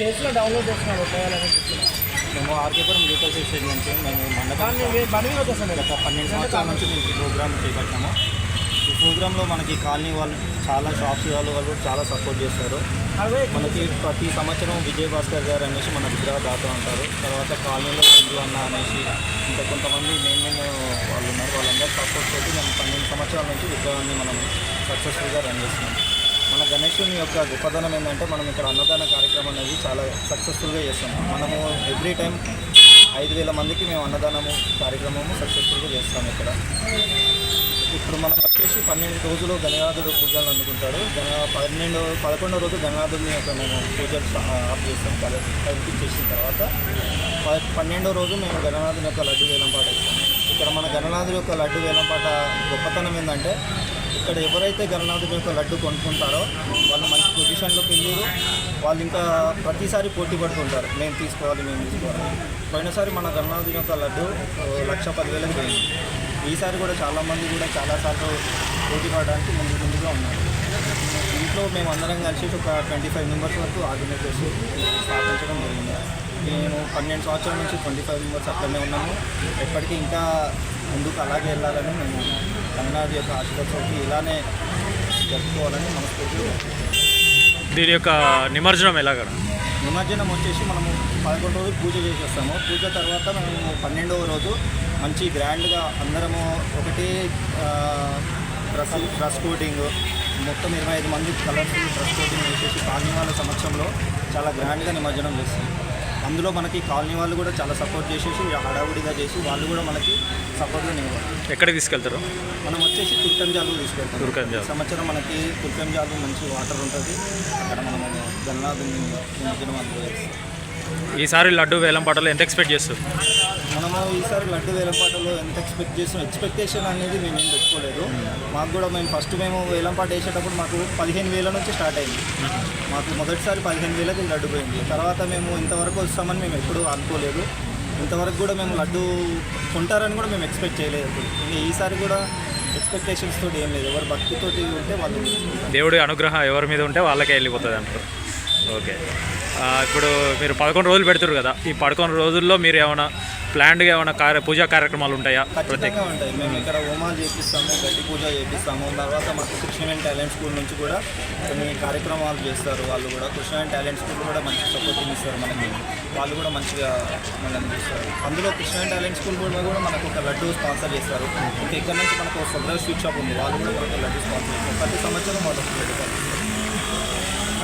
చేతిలో డౌన్లోడ్ చేస్తున్నాడు మేము ఆర్కేపురం లీగల్ స్టేషన్ నుంచి మేము మండపం కానీ వే- బండి మీద వచ్చేస్తాను గత పన్నెండు సంవత్సరాల నుంచి మేము ఈ ప్రోగ్రామ్ చేపట్టాము. ఈ ప్రోగ్రాంలో మనకి కాలనీ వాళ్ళు చాలా షాప్స్ వాళ్ళు వాళ్ళు చాలా సపోర్ట్ చేస్తారు. మనకి ప్రతి సంవత్సరం విజయ్ భాస్కర్ గారు అనేసి మన విగ్రహ దాత ఉంటారు. తర్వాత కాలనీలో చందు అన్న అనేసి ఇంకా కొంతమంది మెయిన్ మెయిన్ వాళ్ళు ఉన్నారు. వాళ్ళందరూ సపోర్ట్ తోటి మేము పన్నెండు సంవత్సరాల నుంచి విగ్రహాన్ని మనం సక్సెస్ఫుల్గా రన్ చేస్తున్నాం. మన గణేశుని యొక్క గొప్పదనం ఏంటంటే మనం ఇక్కడ అన్నదాన కార్యక్రమం అనేది చాలా సక్సెస్ఫుల్గా చేస్తున్నాం మనము ఎవ్రీ టైం ఐదు వేల మందికి మేము అన్నదానము కార్యక్రమము సక్సెస్ఫుల్గా చేస్తాము ఇక్కడ. ఇప్పుడు మనం వచ్చేసి పన్నెండు రోజులు గణనాథుడు పూజలు అందుకుంటాడు. గణ పన్నెండు పదకొండో రోజు గణనాథుడిని యొక్క మేము పూజలు ఆఫ్ చేస్తాం. కలిపి చేసిన తర్వాత ప- పన్నెండో రోజు మేము గణనాథుని యొక్క లడ్డు వేలంపాట ఇస్తాం ఇక్కడ మన గణనాథుడి యొక్క లడ్డు వేలంపాట గొప్పతనం ఏంటంటే ఇక్కడ ఎవరైతే గణనాథుడి యొక్క లడ్డు కొనుక్కుంటారో వాళ్ళు మంచి పొజిషన్లోకి వెళ్ళారు. వాళ్ళు ఇంకా ప్రతిసారి పోటీ పడుతుంటారు. మేము తీసుకోవాలి మేము తీసుకోవాలి. పోయినసారి మన గణనాథుడి యొక్క లడ్డు లక్ష పదివేలకు పోయింది. ఈసారి కూడా చాలామంది కూడా చాలాసార్లు పోటీ పడడానికి ముందు ముందుగా ఉన్నారు. ఇంట్లో మేము అందరం కలిసి ఒక ట్వంటీ ఫైవ్ మెంబర్స్ వరకు ఆర్గనైజ్ చేసి స్థాపించడం జరిగింది. మేము పన్నెండు సంవత్సరాల నుంచి ట్వంటీ ఫైవ్ మెంబర్స్ అక్కడనే ఉన్నాము. ఎప్పటికీ ఇంకా ముందుకు అలాగే వెళ్ళాలని మేము కన్నడాది యొక్క ఆశీర్వాదంతో ఇలానే జరుపుకోవాలని మనస్ఫూర్తిగా దీని యొక్క నిమజ్జనం ఎలాగడ నిమజ్జనం వచ్చేసి మనము పదకొండు రోజులు పూజ చేసేస్తాము. పూజ తర్వాత మేము పన్నెండవ రోజు మంచి గ్రాండ్గా అందరము ఒకటి డ్రెస్ డ్రెస్ కోటింగ్ మొత్తం ఇరవై ఐదు మంది కలర్ఫుల్ డ్రెస్ కోటింగ్ వేసేసి కాలనీ వాళ్ళ సమక్షంలో చాలా గ్రాండ్గా నిమజ్జనం చేస్తాం అందులో మనకి కాలనీ వాళ్ళు కూడా చాలా సపోర్ట్ చేసేసి హడావుడిగా చేసి వాళ్ళు కూడా మనకి సపోర్ట్గా నిలబడారు ఎక్కడికి తీసుకెళ్తారు? మనం వచ్చేసి తుర్కంజాలు తీసుకెళ్తాం. తుర్కంజాలు. సంవత్సరం మనకి తుర్కంజాలు మంచి వాటర్ ఉంటుంది. అక్కడ మనము గన్నాదుని నిమజ్జనం అందులో చేస్తాం. ఈసారి లడ్డు వేలం పాటలు ఎంత ఎక్స్పెక్ట్ చేస్తారు? మనము ఈసారి లడ్డు వేలంపాటలో ఎంత ఎక్స్పెక్ట్ చేసాం ఎక్స్పెక్టేషన్ అనేది మేము ఏం పెట్టుకోలేదు. మాకు కూడా మేము ఫస్ట్ మేము వేలంపాట వేసేటప్పుడు మాకు పదిహేను వేల నుంచి స్టార్ట్ అయింది. మాకు మొదటిసారి పదిహేను వేలకి లడ్డు పోయింది. తర్వాత మేము ఇంతవరకు వస్తామని మేము ఎప్పుడూ అనుకోలేదు. ఇంతవరకు కూడా మేము లడ్డు కొంటారని కూడా మేము ఎక్స్పెక్ట్ చేయలేదు. ఇంకా ఈసారి కూడా ఎక్స్పెక్టేషన్స్ తోటి ఏం లేదు. ఎవరు భక్తితోటి ఉంటే వాళ్ళు. దేవుడి అనుగ్రహం ఎవరి మీద ఉంటే వాళ్ళకే వెళ్ళిపోతుంది అంటారు. ఓకే. ఇప్పుడు మీరు పదకొండు రోజులు పెడుతురు కదా. ఈ పదకొండు రోజుల్లో మీరు ఏమైనా ప్లాన్డ్గా ఏమైనా కార్య పూజా కార్యక్రమాలు ఉంటాయా? ప్రత్యేక ఉంటాయి. మేము ఇక్కడ హోమాలు చేపిస్తాము గడ్డి పూజ చేపిస్తాము. తర్వాత మాకు కృష్ణవేణి టాలెంట్ స్కూల్ నుంచి కూడా కొన్ని కార్యక్రమాలు చేస్తారు. వాళ్ళు కూడా కృష్ణవేణి టాలెంట్ స్కూల్ కూడా మంచి సపోర్టింగ్ ఇస్తారు మనకి. వాళ్ళు కూడా మంచిగా మనల్ని చూస్తారు. అందులో కృష్ణవేణి టాలెంట్ స్కూల్ కూడా కూడా మనకు ఒక లడ్డు స్పాన్సర్ చేస్తారు. ఇంకా ఇక్కడ నుంచి మనకు ఒక స్వీట్ షాప్ ఉంది. వాళ్ళు కూడా మనకు లడ్డు స్పాన్సర్ చేస్తారు. ప్రతి సంవత్సరం వాళ్ళు.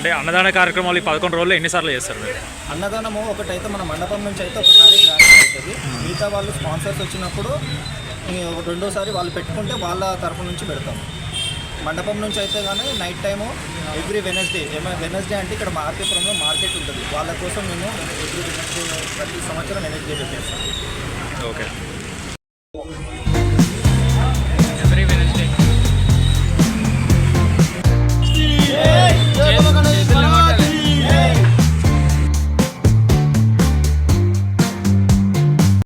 అంటే అన్నదాన కార్యక్రమాలు ఈ పదకొండు రోజుల్లో ఎన్నిసార్లు చేస్తారు? మీరు అన్నదానము ఒకటైతే మన మండపం నుంచి అయితే ఒకసారి గ్రాండ్ అవుతుంది మిగతా వాళ్ళు స్పాన్సర్స్ వచ్చినప్పుడు ఒక రెండోసారి వాళ్ళు పెట్టుకుంటే వాళ్ళ తరపు నుంచి పెడతాం. మండపం నుంచి అయితే కానీ నైట్ టైము ఎవ్రీ వెనస్డే ఏమైనా వెనస్డే అంటే ఇక్కడ మార్కెపురంలో మార్కెట్ ఉంటుంది. వాళ్ళ కోసం మేము ఎవ్రీ వెనస్డే ప్రతి సంవత్సరం వెనస్డే పెట్టేస్తాం. ఓకే.